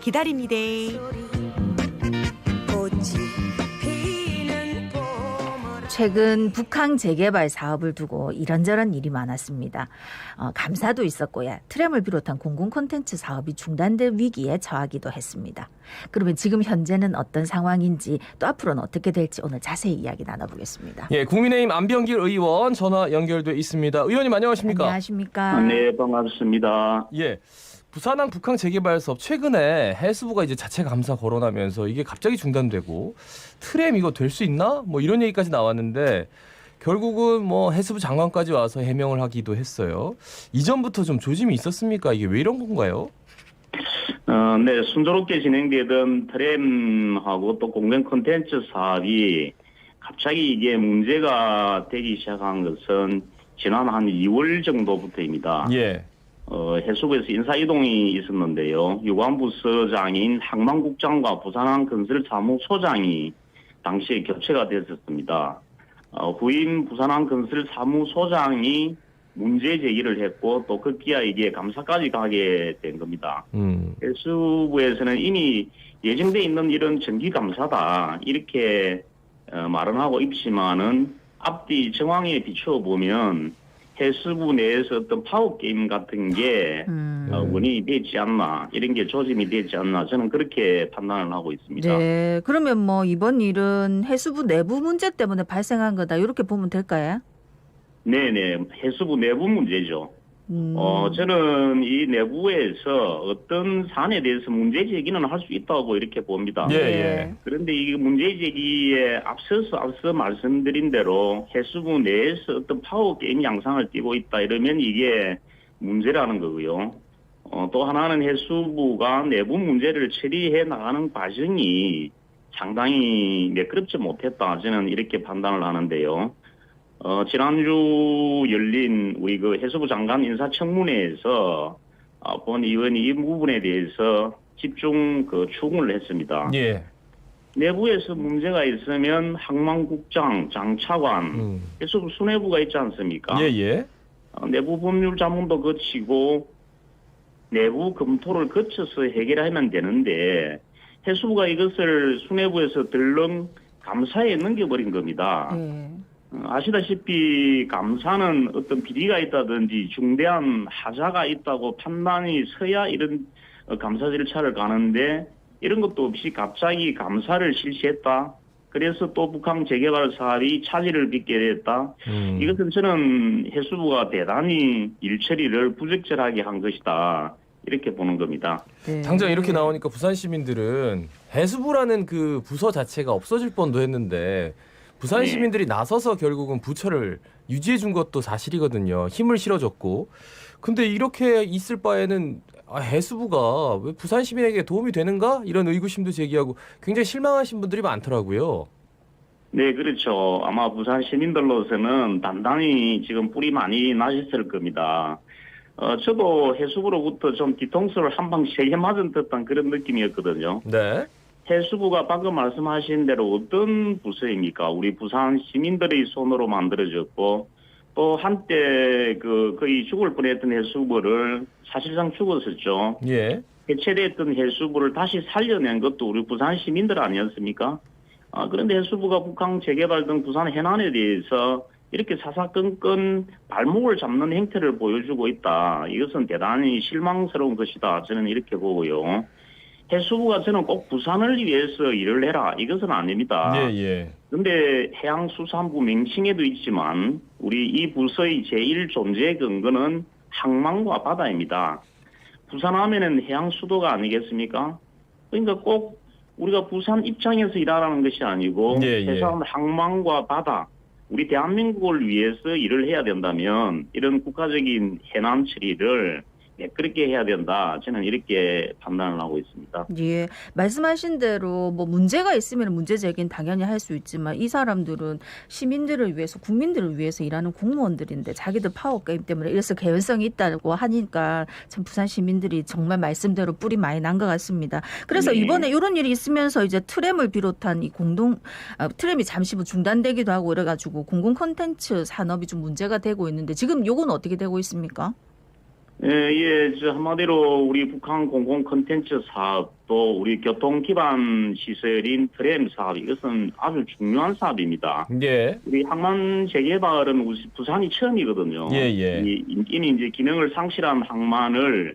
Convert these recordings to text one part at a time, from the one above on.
기다립니다. 최근 북한 재개발 사업을 두고 이런저런 일이 많았습니다. 어, 감사도 있었고요. 트램을 비롯한 공공 콘텐츠 사업이 중단될 위기에 처하기도 했습니다. 그러면 지금 현재는 어떤 상황인지 또 앞으로는 어떻게 될지 오늘 자세히 이야기 나눠보겠습니다. 예, 국민의힘 안병길 의원 전화 연결돼 있습니다. 의원님 안녕하십니까? 안녕하십니까? 네, 반갑습니다. 예. 부산항 북항 재개발 사업 최근에 해수부가 이제 자체 감사 거론하면서 이게 갑자기 중단되고 트램 이거 될 수 있나? 뭐 이런 얘기까지 나왔는데 결국은 뭐 해수부 장관까지 와서 해명을 하기도 했어요. 이전부터 좀 조짐이 있었습니까? 이게 왜 이런 건가요? 어, 네, 순조롭게 진행되던 트램하고 또 공연 콘텐츠 사업이 갑자기 이게 문제가 되기 시작한 것은 지난 한 2월 정도부터입니다. 예. 어, 해수부에서 인사 이동이 있었는데요. 유관부서장인 항만국장과 부산항 건설사무소장이 당시에 겹체가 됐었습니다. 어, 후임 부산항 건설사무소장이 문제 제기를 했고 또 급기야 이게 감사까지 가게 된 겁니다. 음. 해수부에서는 이미 예정돼 있는 이런 정기 감사다 이렇게 어, 말은 하고 있지만은 앞뒤 정황에 비추어 보면 해수부 내에서 어떤 파워 게임 같은 게 음. 어, 원인이 되지 않나 이런 게 조짐이 되지 않나 저는 그렇게 판단을 하고 있습니다. 네, 그러면 뭐 이번 일은 해수부 내부 문제 때문에 발생한 거다 이렇게 보면 될까요? 네 네 해수부 내부 문제죠. 음. 어 저는 이 내부에서 어떤 사안에 대해서 문제 제기는 할 수 있다고 이렇게 봅니다. 예, 네. 예. 그런데 이 문제 제기에 앞서서 앞서 말씀드린 대로 해수부 내에서 어떤 파워 게임 양상을 띠고 있다 이러면 이게 문제라는 거고요. 어, 또 하나는 해수부가 내부 문제를 처리해 나가는 과정이 상당히 매끄럽지 못했다. 저는 이렇게 판단을 하는데요. 어, 지난주 열린 우리 그 해수부 장관 인사청문회에서 어, 본 의원이 이 부분에 대해서 집중 그 추궁을 했습니다. 예. 내부에서 문제가 있으면 항만국장, 장차관, 음. 해수부 수뇌부가 있지 않습니까? 예, 예. 어, 내부 법률 자문도 거치고 내부 검토를 거쳐서 해결하면 되는데 해수부가 이것을 수뇌부에서 들렁 감사에 넘겨버린 겁니다. 네. 어, 아시다시피 감사는 어떤 비리가 있다든지 중대한 하자가 있다고 판단이 서야 이런 어, 감사 절차를 가는데 이런 것도 없이 갑자기 감사를 실시했다. 그래서 또 북한 재개발 사업이 차질을 빚게 됐다. 음. 이것은 저는 해수부가 대단히 일처리를 부적절하게 한 것이다. 이렇게 보는 겁니다. 네. 당장 이렇게 나오니까 부산 시민들은 해수부라는 그 부서 자체가 없어질 뻔도 했는데 부산 네. 시민들이 나서서 결국은 부처를 유지해 준 것도 사실이거든요. 힘을 실어줬고. 근데 이렇게 있을 바에는 아, 해수부가 왜 부산 시민에게 도움이 되는가? 이런 의구심도 제기하고 굉장히 실망하신 분들이 많더라고요. 네, 그렇죠. 아마 부산 시민들로서는 단단히 지금 뿔이 많이 나셨을 겁니다. 어, 저도 해수부로부터 좀 뒤통수를 한 방 세게 맞은 듯한 그런 느낌이었거든요. 네. 해수부가 방금 말씀하신 대로 어떤 부서입니까? 우리 부산 시민들의 손으로 만들어졌고, 또 한때 그 거의 죽을 뻔했던 해수부를 사실상 죽었었죠. 예. 해체됐던 해수부를 다시 살려낸 것도 우리 부산 시민들 아니었습니까? 아, 그런데 해수부가 북한 재개발 등 부산 해난에 대해서 이렇게 사사건건 발목을 잡는 행태를 보여주고 있다. 이것은 대단히 실망스러운 것이다. 저는 이렇게 보고요. 해수부가 저는 꼭 부산을 위해서 일을 해라. 이것은 아닙니다. 예, 예. 근데 해양수산부 명칭에도 있지만 우리 이 부서의 제1 존재 근거는 항만과 바다입니다. 부산 하면은 해양 수도가 아니겠습니까? 그러니까 꼭 우리가 부산 입장에서 일하라는 것이 아니고 예, 예. 해상 항만과 바다 우리 대한민국을 위해서 일을 해야 된다면 이런 국가적인 해난 처리를 매끄럽게 해야 된다. 저는 이렇게 판단을 하고 있습니다. 예, 말씀하신 대로 뭐 문제가 있으면 문제 제기는 당연히 할 수 있지만 이 사람들은 시민들을 위해서 국민들을 위해서 일하는 공무원들인데 자기들 파워 게임 때문에 이래서 개연성이 있다고 하니까 참 부산 시민들이 정말 말씀대로 뿔이 많이 난 것 같습니다. 그래서 네. 이번에 이런 일이 있으면서 이제 트램을 비롯한 이 공동 아, 트램이 잠시 뭐 중단되기도 하고 이래가지고 공공 콘텐츠 산업이 좀 문제가 되고 있는데 지금 요건 어떻게 되고 있습니까? 예, 예, 저 한마디로 우리 북한 공공 콘텐츠 사업 또 우리 교통 기반 시설인 트램 사업 이것은 아주 중요한 사업입니다. 예. 우리 항만 재개발은 우리 부산이 처음이거든요. 예, 예. 이, 이미 이제 기능을 상실한 항만을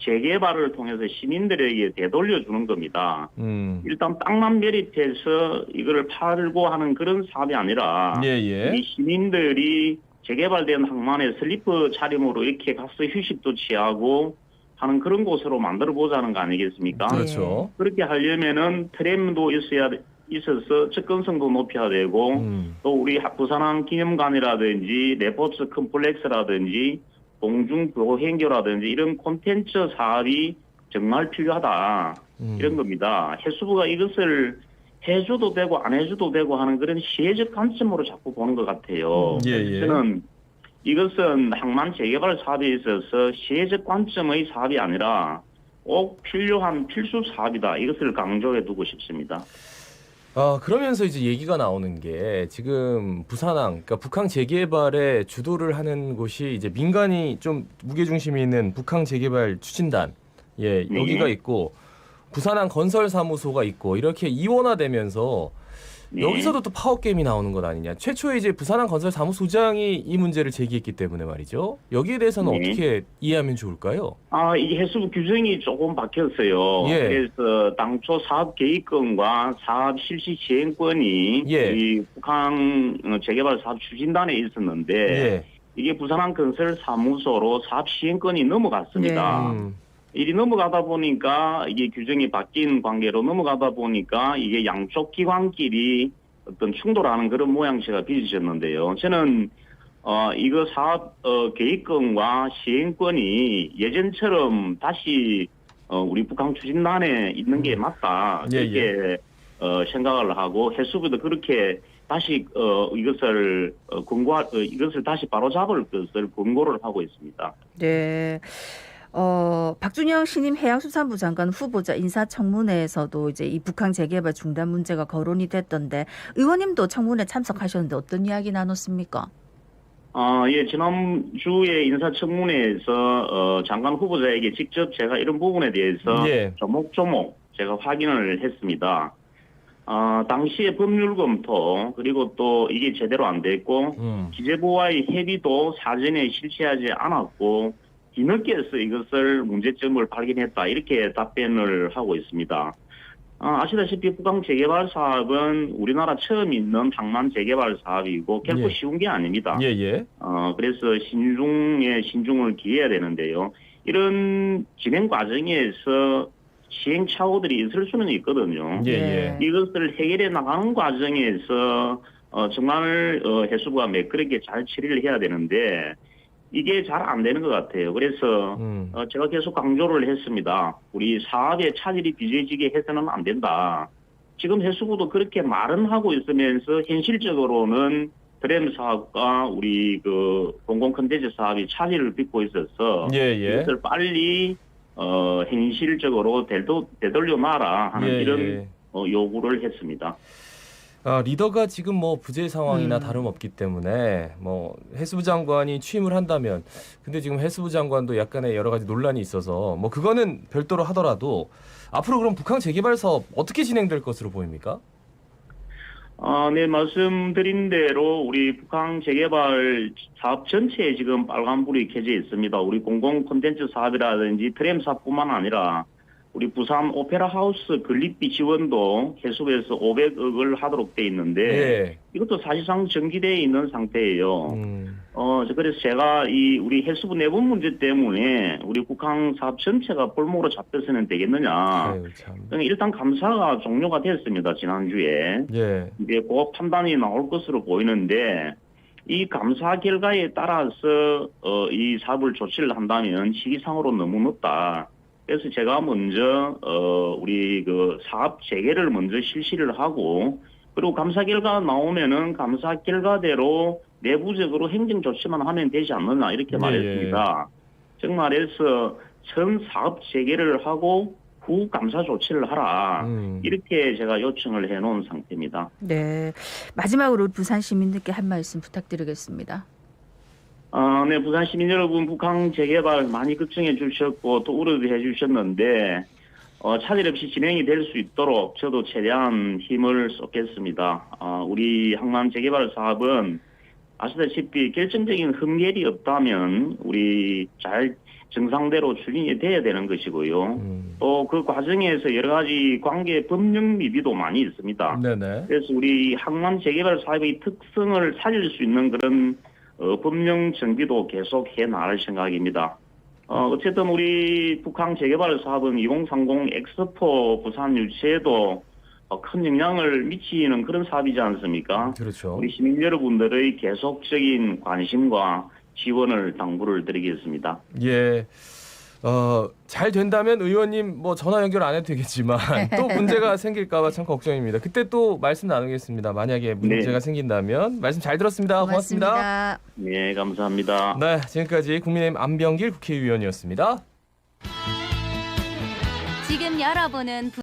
재개발을 통해서 시민들에게 되돌려 주는 겁니다. 음. 일단 땅만 매립해서 이거를 팔고 하는 그런 사업이 아니라 예, 예. 우리 시민들이 재개발된 항만에 슬리퍼 차림으로 이렇게 가서 휴식도 취하고 하는 그런 곳으로 만들어 보자는 거 아니겠습니까? 그렇죠. 그렇게 하려면은 트램도 있어야 있어서 접근성도 높여야 되고 음. 또 우리 부산항 기념관이라든지 레포츠 컴플렉스라든지 공중 보행교라든지 이런 콘텐츠 사업이 정말 필요하다 음. 이런 겁니다. 해수부가 이것을 해줘도 되고 안 해줘도 되고 하는 그런 시혜적 관점으로 자꾸 보는 것 같아요. 예, 예. 저는 이것은 항만 재개발 사업에 있어서 시혜적 관점의 사업이 아니라 꼭 필요한 필수 사업이다. 이것을 강조해 두고 싶습니다. 아 그러면서 이제 얘기가 나오는 게 지금 부산항, 그러니까 북항 재개발에 주도를 하는 곳이 이제 민간이 좀 무게 중심이 있는 북항 재개발 추진단, 예 네. 여기가 있고 부산항 건설 사무소가 있고 이렇게 이원화되면서 네. 여기서도 또 파워 게임이 나오는 것 아니냐? 최초에 이제 부산항 건설 사무소장이 이 문제를 제기했기 때문에 말이죠. 여기에 대해서는 네. 어떻게 이해하면 좋을까요? 아, 이게 해수부 규정이 조금 바뀌었어요. 예. 그래서 당초 사업 계획권과 사업 실시 시행권이 예. 우리 북한 어, 재개발 사업 추진단에 있었는데 예. 이게 부산항 건설 사무소로 사업 시행권이 넘어갔습니다. 음. 일이 넘어가다 보니까 이게 규정이 바뀐 관계로 넘어가다 보니까 이게 양쪽 기관끼리 어떤 충돌하는 그런 모양새가 빚어졌는데요. 저는 어 이거 사업 어 계획권과 시행권이 예전처럼 다시 어 우리 북한 추진단에 있는 게 맞다 예, 이렇게 어 생각을 하고 해수부도 그렇게 다시 어 이것을 어 권고 어, 이것을 다시 바로잡을 것을 권고를 하고 있습니다. 네. 어, 박준영 신임 해양수산부 장관 후보자 인사청문회에서도 이제 이 북한 재개발 중단 문제가 거론이 됐던데 의원님도 청문회 참석하셨는데 어떤 이야기 나눴습니까? 아, 예, 지난주에 인사청문회에서, 어, 장관 후보자에게 직접 제가 이런 부분에 대해서 예. 조목조목 제가 확인을 했습니다. 아, 당시에 법률 검토, 그리고 또 이게 제대로 안 됐고, 음. 기재부와의 협의도 사전에 실시하지 않았고, 뒤늦게서 이것을 문제점을 발견했다. 이렇게 답변을 하고 있습니다. 아, 아시다시피 북한 재개발 사업은 우리나라 처음 있는 항만 재개발 사업이고 결코 예. 쉬운 게 아닙니다. 예, 예. 어, 그래서 신중에 신중을 기해야 되는데요. 이런 진행 과정에서 시행착오들이 있을 수는 있거든요. 예, 네. 예. 이것을 해결해 나가는 과정에서 어, 정말 어, 해수부가 매끄럽게 잘 처리를 해야 되는데 이게 잘 안 되는 것 같아요. 그래서 음. 어, 제가 계속 강조를 했습니다. 우리 사업에 차질이 빚어지게 해서는 안 된다. 지금 해수부도 그렇게 말은 하고 있으면서 현실적으로는 드램 사업과 우리 그 공공 컨텐츠 사업이 차질을 빚고 있어서 예, 예. 이것을 빨리 어, 현실적으로 되도, 되돌려 놔라 하는 예, 이런 예. 어, 요구를 했습니다. 아, 리더가 지금 뭐 부재 상황이나 음. 다름없기 때문에 뭐 해수부 장관이 취임을 한다면 근데 지금 해수부 장관도 약간의 여러 가지 논란이 있어서 뭐 그거는 별도로 하더라도 앞으로 그럼 북한 재개발 사업 어떻게 진행될 것으로 보입니까? 아, 네, 말씀드린 대로 우리 북한 재개발 사업 전체에 지금 빨간불이 켜져 있습니다. 우리 공공 콘텐츠 사업이라든지 트램 사업뿐만 아니라 우리 부산 오페라 하우스 건립비 지원도 해수부에서 500억을 하도록 돼 있는데 예. 이것도 사실상 정지되어 있는 상태예요. 음. 어, 저 그래서 제가 이 우리 해수부 내부 문제 때문에 우리 북한 사업 전체가 볼목으로 잡혀서는 되겠느냐. 그러니까 일단 감사가 종료가 됐습니다. 지난주에. 예. 이제 그 판단이 나올 것으로 보이는데 이 감사 결과에 따라서 어, 이 사업을 조치를 한다면 시기상으로 너무 늦다. 그래서 제가 먼저 어, 우리 그 사업 재개를 먼저 실시를 하고 그리고 감사 결과 나오면은 감사 결과대로 내부적으로 행정 조치만 하면 되지 않느냐 이렇게 예, 말했습니다. 즉 말해서 전 사업 재개를 하고 후 감사 조치를 하라. 음. 이렇게 제가 요청을 해놓은 상태입니다. 네. 마지막으로 부산 시민들께 한 말씀 부탁드리겠습니다. 어, 네, 부산 시민 여러분, 북한 재개발 많이 걱정해 주셨고, 또 우려도 해 주셨는데, 어, 차질 없이 진행이 될 수 있도록 저도 최대한 힘을 쏟겠습니다. 어, 우리 항만 재개발 사업은 아시다시피 결정적인 흠결이 없다면 우리 잘 정상대로 추진이 돼야 되는 것이고요. 음. 또그 과정에서 여러 가지 관계 법령 미비도 많이 있습니다. 네네. 그래서 우리 항만 재개발 사업의 특성을 살릴 수 있는 그런 어, 법령 정비도 계속 해 나갈 생각입니다. 어, 어쨌든 우리 북한 재개발 사업은 2030 엑스포 부산 유치에도 어, 큰 영향을 미치는 그런 사업이지 않습니까? 그렇죠. 우리 시민 여러분들의 계속적인 관심과 지원을 당부를 드리겠습니다. 예. 어, 잘 된다면 의원님 뭐 전화 연결 안 해도 되겠지만 또 문제가 생길까봐 참 걱정입니다. 그때 또 말씀 나누겠습니다. 만약에 문제가 네. 생긴다면 말씀 잘 들었습니다. 고맙습니다. 고맙습니다. 네, 감사합니다. 네, 지금까지 국민의힘 안병길 국회의원이었습니다. 지금 여러분은